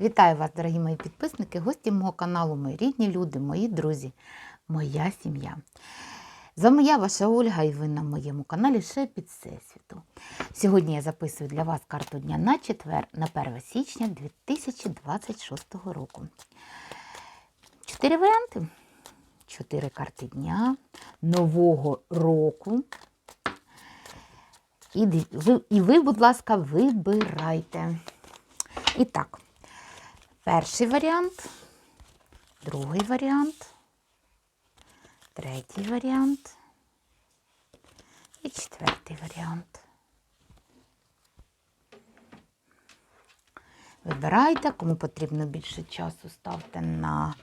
Вітаю вас, дорогі мої підписники, гості мого каналу, мої рідні люди, мої друзі, моя сім'я. З вами я, ваша Ольга, і ви на моєму каналі ще під Всесвіту. Сьогодні я записую для вас карту дня на четвер, на 1 січня 2026 року. Чотири варіанти. Чотири карти дня, нового року. І, ви, і ви, будь ласка, вибирайте. І так, перший варіант, другий варіант, третій варіант і четвертий варіант. Вибирайте, кому потрібно більше часу, ставте на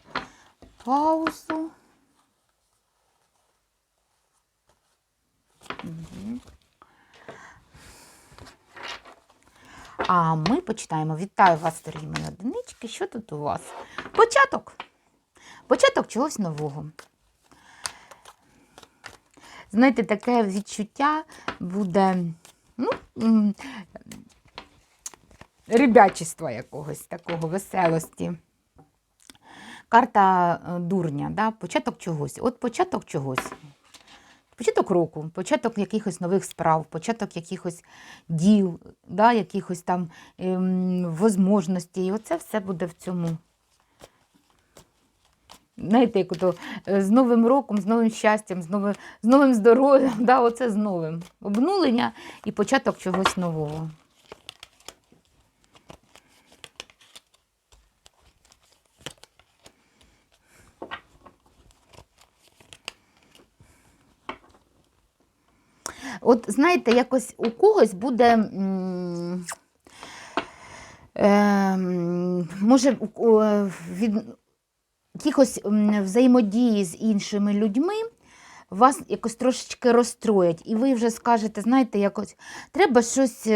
паузу. А ми починаємо. Вітаю вас, дорогі мої одинички. Що тут у вас? Початок. Початок чогось нового. Знаєте, таке відчуття буде ну, м, якогось, такого веселості. Карта е, дурня, да? початок чогось. От початок чогось. Початок року, початок якихось нових справ, початок якихось діл, да, якихось там ем, возможностей. І оце все буде в цьому. Знаєте, як ото, е, з Новим роком, з новим щастям, з новим, з новим здоров'ям, да, оце з новим. Обнулення і початок чогось нового. От знаєте, якось у когось буде. ем, може, е, від якихось взаємодії з іншими людьми вас якось трошечки розстроять, і ви вже скажете, знаєте, якось треба щось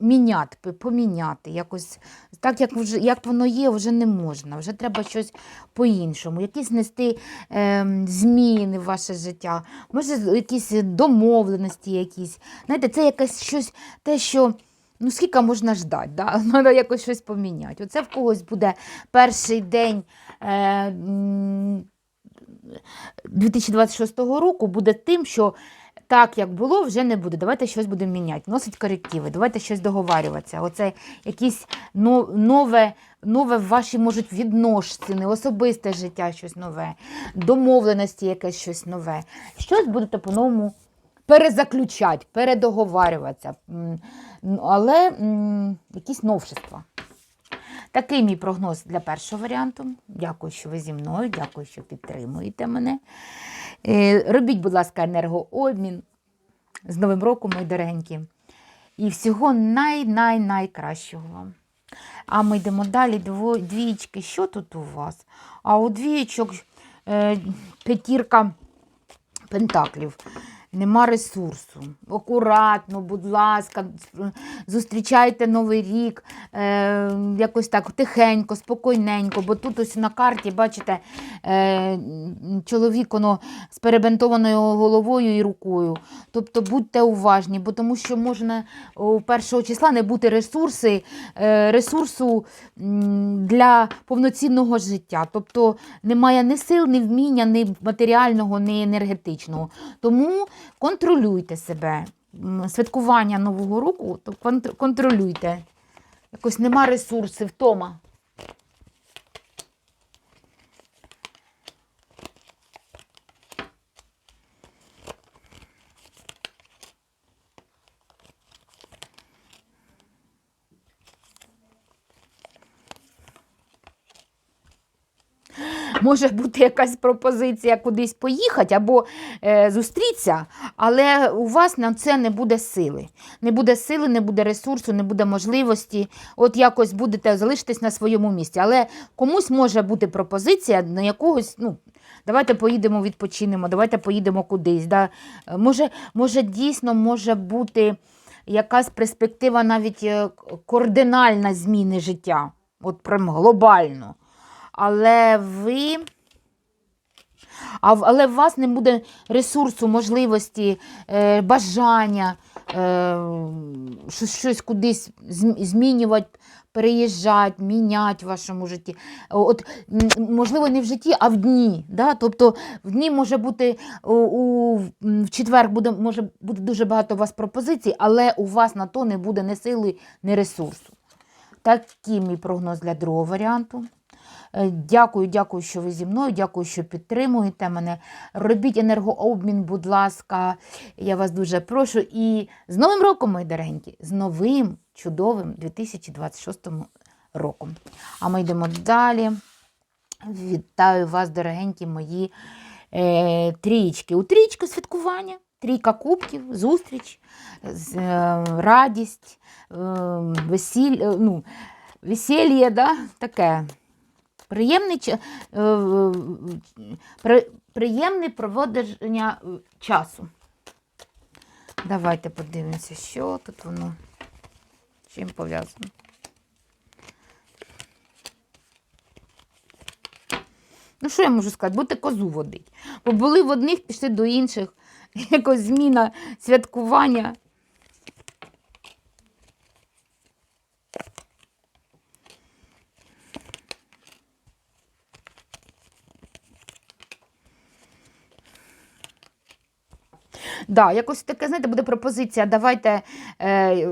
міняти, поміняти. Якось так, як, вже, як воно є, вже не можна. Вже треба щось по-іншому, якісь нести ем, зміни в ваше життя, може, якісь домовленості якісь. Знаєте, це якесь щось, те, що. Ну, скільки можна ждати, да? треба якось щось поміняти. Оце в когось буде перший день е, 2026 року буде тим, що так, як було, вже не буде. Давайте щось будемо міняти. Вносить корективи, давайте щось договарюватися. Оце якісь нове, нове ваші можуть відносини, особисте життя, щось нове, домовленості, якесь щось нове. Щось будете по-новому перезаключати, передоговарюватися. Але якісь новшества. Такий мій прогноз для першого варіанту. Дякую, що ви зі мною, дякую, що підтримуєте мене. Е, Робіть, будь ласка, енергообмін. З Новим роком, мої дорогенькі. І всього най-най-найкращого вам. А ми йдемо далі. Дво, двічки. Що тут у вас? А у двічок е, п'ятірка пентаклів. Нема ресурсу. Акуратно, будь ласка, зустрічайте Новий рік, е, якось так тихенько, спокійненько, бо тут ось на карті, бачите, е, чоловік воно з перебинтованою головою і рукою. Тобто будьте уважні, бо тому що можна у першого числа не бути ресурси, е, ресурсу для повноцінного життя. Тобто немає ні сил, ні вміння, ні матеріального, ні енергетичного. Тому контролюйте себе. Святкування Нового року, то контролюйте. Якось нема ресурсів, втома. Може бути якась пропозиція кудись поїхати або е, зустрітися, але у вас на це не буде сили. Не буде сили, не буде ресурсу, не буде можливості. От якось будете залишитись на своєму місці. Але комусь може бути пропозиція на якогось, ну, давайте поїдемо відпочинемо, давайте поїдемо кудись. Да? Може, може, дійсно може бути якась перспектива навіть е, кардинальна зміни життя. От прям глобально. Але ви але у вас не буде ресурсу, можливості, е, бажання е, щось, щось кудись змінювати, переїжджати, міняти в вашому житті. От, можливо, не в житті, а в дні. Да? Тобто в дні може бути у, у, в четвер буде, може бути дуже багато у вас пропозицій, але у вас на то не буде ні сили, ні ресурсу. Такий мій прогноз для другого варіанту. Е, Дякую, дякую, що ви зі мною. Дякую, що підтримуєте мене. Робіть енергообмін, будь ласка, я вас дуже прошу. І з Новим роком, мої дорогенькі, з новим чудовим 2026 роком. А ми йдемо далі. Вітаю вас, дорогенькі мої е, трієчки. У трієчку святкування, трійка кубків, зустріч, е, радість, е, весіль, ну, весілля, да? таке. Приємний, е, при, приємне проводження е, часу. Давайте подивимося, що тут воно, чим пов'язано. Ну, що я можу сказати? Будете козу водить. Бо були в одних, пішли до інших. Якось зміна святкування. Да, якось таке, знаєте, буде пропозиція. Давайте е,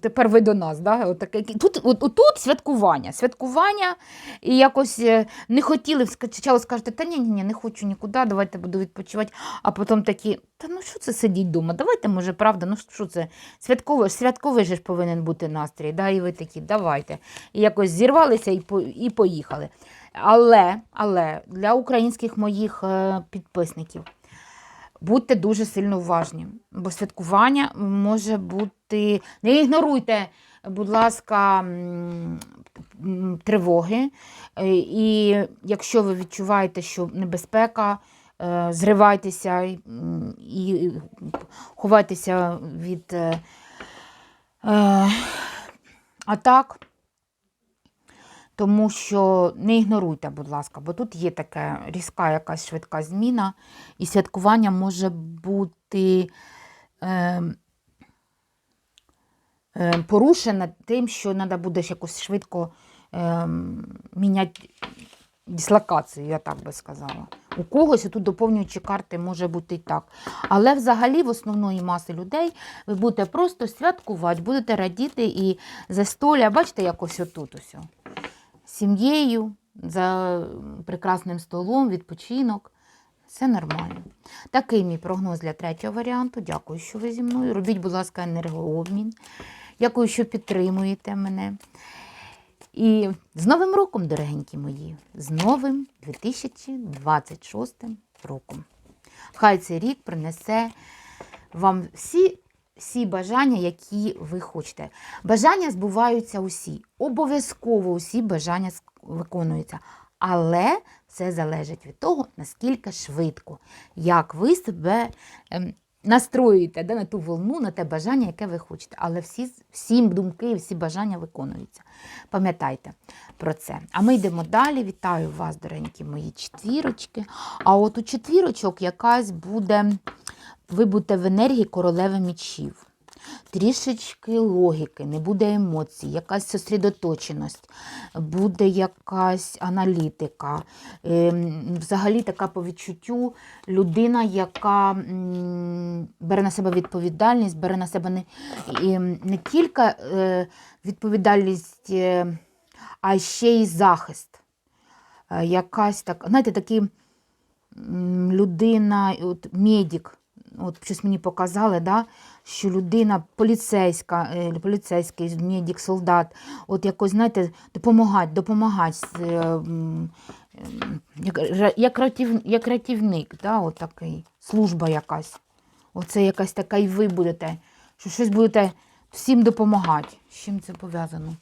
тепер ви до нас. Да? От тут, от, от тут святкування. Святкування, і якось е, не хотіли, спочатку скажете, та ні, ні, ні, не хочу нікуди, давайте буду відпочивати. А потім такі, та ну що це сидіть вдома? Давайте, може, правда, ну що це? Святковий, святковий же ж повинен бути настрій. Да? І ви такі, давайте. І якось зірвалися і, по, і поїхали. Але, але для українських моїх е, підписників. Будьте дуже сильно уважні, бо святкування може бути. Не ігноруйте, будь ласка, тривоги. Е, І якщо ви відчуваєте, що небезпека, е, зривайтеся і- ховайтеся від е, атак. Тому що не ігноруйте, будь ласка, бо тут є така різка якась швидка зміна, і святкування може бути е, е, порушене тим, що треба буде якось швидко е, міняти дислокацію, я так би сказала. У когось тут доповнюючі карти може бути і так. Але взагалі в основної маси людей ви будете просто святкувати, будете радіти і застолля, бачите, якось отут ось. Сім'єю, за прекрасним столом, відпочинок. Все нормально. Такий мій прогноз для третього варіанту. Дякую, що ви зі мною. Робіть, будь ласка, енергообмін. Дякую, що підтримуєте мене. І з Новим роком, дорогенькі мої, з новим 2026 роком. Хай цей рік принесе вам всі, всі бажання, які ви хочете. Бажання збуваються усі. Обов'язково усі бажання виконуються. Але все залежить від того, наскільки швидко, як ви себе ем, настроюєте да, на ту волну, на те бажання, яке ви хочете. Але всі, всім думки, всі бажання виконуються. Пам'ятайте про це. А ми йдемо далі. Вітаю вас, доренькі мої четвірочки. А от у четвірочок якась буде, ви будете в енергії королеви мічів. Трішечки логіки, не буде емоцій, якась сосредоточеність, буде якась аналітика. Ем, Взагалі така по відчуттю людина, яка бере на себе відповідальність, бере на себе не, не тільки е, відповідальність, е, а ще й захист. Е, Якась так, знаєте, такий людина, от, медик, от щось мені показали, да, що людина поліцейська, е, поліцейський, медик, солдат, от якось, знаєте, допомагати, допомагати, е, як, ра- як рятівник, да, от такий, служба якась. Оце якась така і ви будете, що щось будете всім допомагати. З чим це пов'язано?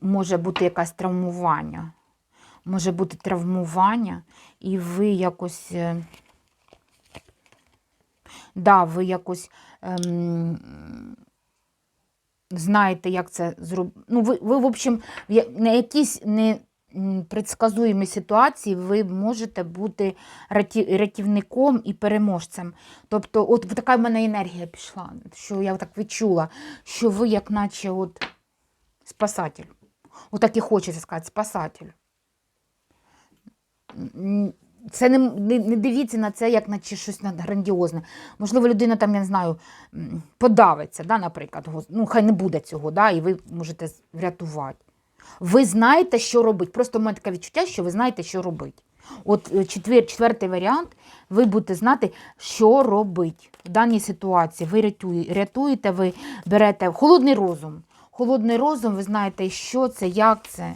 Може бути якесь травмування. Може бути травмування, і ви якось. е, Да, ви якось ем, знаєте, як це зробити. Ну, ви, ви, в общем, на якісь не м, ситуації ви можете бути рятівником і переможцем. Тобто, от така в мене енергія пішла, що я так відчула, що ви, як наче от спасатель. Отак і хочеться сказати, спасатель. Це не, не, дивіться на це, як наче щось грандіозне. Можливо, людина там, я не знаю, подавиться, да, наприклад, ну, хай не буде цього, да, і ви можете врятувати. Ви знаєте, що робити. Просто в мене таке відчуття, що ви знаєте, що робити. От е, четвер, четвертий варіант, ви будете знати, що робити в даній ситуації. Ви рятує- рятуєте, ви берете холодний розум. Холодний розум, ви знаєте, що це, як це,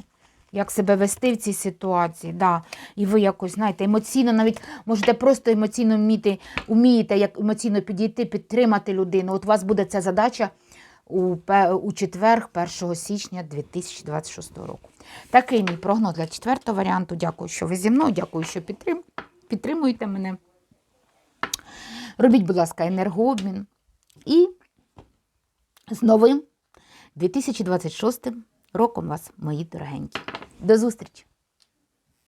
як себе вести в цій ситуації. Да. І ви якось, знаєте, емоційно, навіть можете просто емоційно вміти, вмієте як емоційно підійти, підтримати людину. От у вас буде ця задача у, у четвер, 1 січня 2026 року. Такий мій прогноз для четвертого варіанту. Дякую, що ви зі мною, дякую, що підтрим, підтримуєте мене. Робіть, будь ласка, енергообмін. І з новим 2026 роком вас, мої дорогенькі. До зустрічі!